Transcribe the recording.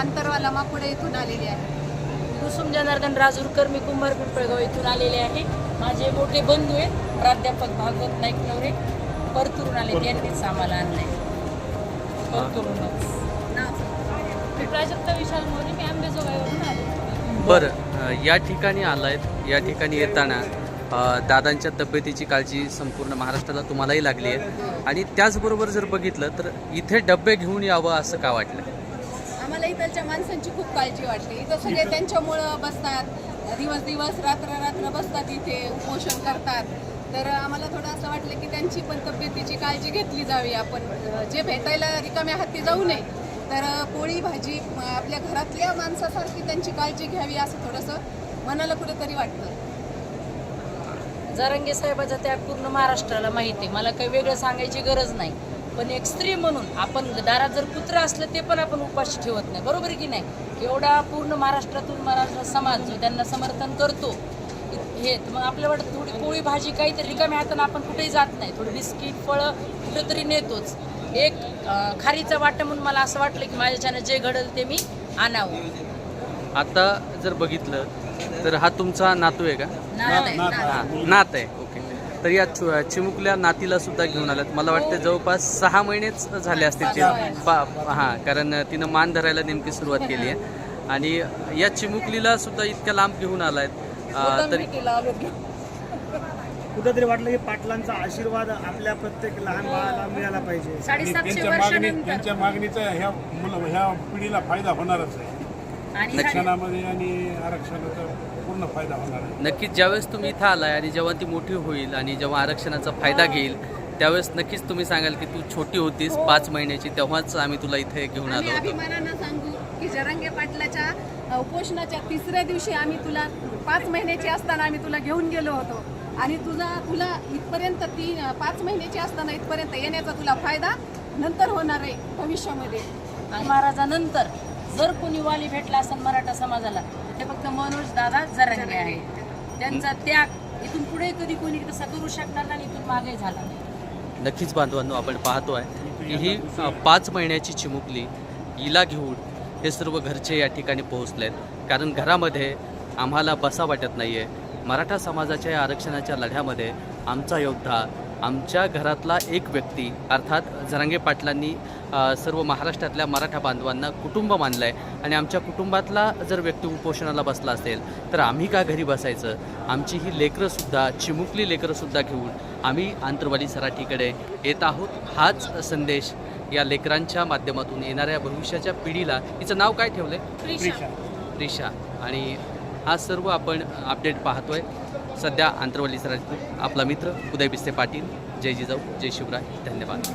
अंतरवाला माकुडे इथून आलेली आहे. कुसुम जनार्दन राजूरकर मी कुंभार पिंपळगाव इथून आलेले आहे. माझे मोठे बंधू आहेत प्राध्यापक भागवत नाईक नवरे परतुरून आले त्यांनीच आम्हाला आणलंय. परतुरूनच मी विशाल बरं या ठिकाणी आलाय या ठिकाणी येताना दादांच्या तब्येतीची काळजी संपूर्ण महाराष्ट्राला तुम्हालाही लागली आहे. आणि त्याचबरोबर जर बघितलं तर इथे डबे घेऊन यावं असं का वाटलं? आम्हाला इथलच्या माणसांची खूप काळजी वाटते. इथं सगळे त्यांच्यामुळं बसतात. दिवस दिवस रात्र रात्र बसतात इथे उपोषण करतात. तर आम्हाला थोडं असं वाटलं की त्यांची पण तब्येतीची काळजी घेतली जावी आपण. जे भेटायला रिकाम्या हाती जाऊ नये तर पोळी भाजी आपल्या घरातल्या माणसासारखी त्यांची काळजी घ्यावी असं थोडंसं मनाला कुठेतरी वाटतं. जरांगे साहेबाचा त्या पूर्ण महाराष्ट्राला माहिती आहे. मला काही वेगळं सांगायची गरज नाही. पण एक स्त्री म्हणून आपण दारात जर कुत्रा असलं ते पण आपण उपाशी ठेवत नाही. बरोबर की नाही? एवढा पूर्ण महाराष्ट्रातून मराठा समाज जो त्यांना समर्थन करतो हे तर मग आपल्या वाटत थोडी पोळी भाजी काहीतरी रिकाम्या हातानं आपण कुठेही जात नाही. थोडी बिस्किट फळं कुठेतरी नेतोच. एक खारीचा वाटा म्हणून मला असं वाटलं की माझ्याच्यानं जे घडल ते मी आणावं. आता जर बघितलं तर हा तुमचा नातू आहे का? नात आहे, तर या चिमुकल्या नातीला सुद्धा घेऊन आलात मला वाटतं जवळपास सहा महिनेच झाले असतील ते पा- हां कारण तिनं मान धरायला नेमकी सुरुवात केली आहे. आणि या चिमुकलीला सुद्धा इतक्या लांब घेऊन आलायत. अं, तरी कुठंतरी वाटलं की पाटलांचा आशीर्वाद आपल्या प्रत्येक लहान बाळाला मिळाला पाहिजे. त्यांच्या मागणी त्यांच्या मागणीचा ह्या मुलं ह्या पिढीला फायदा होणारच आहे. शिक्षणामध्ये आणि आरक्षणाचा पूर्ण फायदा होणार आहे. नक्कीच ज्यावेळेस तुम्ही इथं आलाय आणि जेव्हा ती मोठी होईल आणि जेव्हा आरक्षणाचा फायदा घेईल त्यावेळेस नक्कीच तुम्ही सांगाल की तू छोटी होतीस पाच महिन्याची तेव्हाच आम्ही तुला इथे घेऊन आम्ही आलो होतो. अभिमानानं सांगू की जरांगे पाटलाच्या उपोषणाच्या तिसऱ्या दिवशी आम्ही तुला पाच महिन्याची असताना आम्ही तुला घेऊन गेलो होतो. आणि तुझा तुला इथपर्यंत ती पाच महिन्याची असताना इथपर्यंत येण्याचा तुला फायदा नंतर होणार आहे भविष्यामध्ये. महाराजानंतर जर कोणी वाली भेटला असेल मराठा समाजाला तर ते फक्त मनोज दादा जरंगे आहे. त्यांचा त्याग इथून पुढे कधी कोणी तसा करू शकणार नाही इथून मागे झाला नक्कीच बांधवांनो आपण पाहतो आहे की ही पाच महिन्याची चिमुकली हिला घेऊन हे सर्व घरचे या ठिकाणी पोहोचलेत. कारण घरामध्ये आम्हाला बसा वाटत नाही आहे मराठा समाजाच्या या आरक्षणाच्या लढ्यामध्ये आमचा योद्धा आमच्या घरातला एक व्यक्ती अर्थात जरांगे पाटलांनी सर्व महाराष्ट्रातल्या मराठा बांधवांना कुटुंब मानलं आहे आणि आमच्या कुटुंबातला जर व्यक्ती उपोषणाला बसला असेल तर आम्ही का घरी बसायचं? आमची ही लेकरंसुद्धा चिमुकली लेकरंसुद्धा घेऊन आम्ही आंतरवाली सराठीकडे येत आहोत. हाच संदेश या लेकरांच्या माध्यमातून येणाऱ्या भविष्याच्या पिढीला. हिचं नाव काय ठेवलं आहे रिशा आणि हा सर्व आपण अपडेट पाहतोय. सध्या आंतरवली सर आपला मित्र उदय बिस्ते पाटील जय जिजाऊ जय शिवराय धन्यवाद.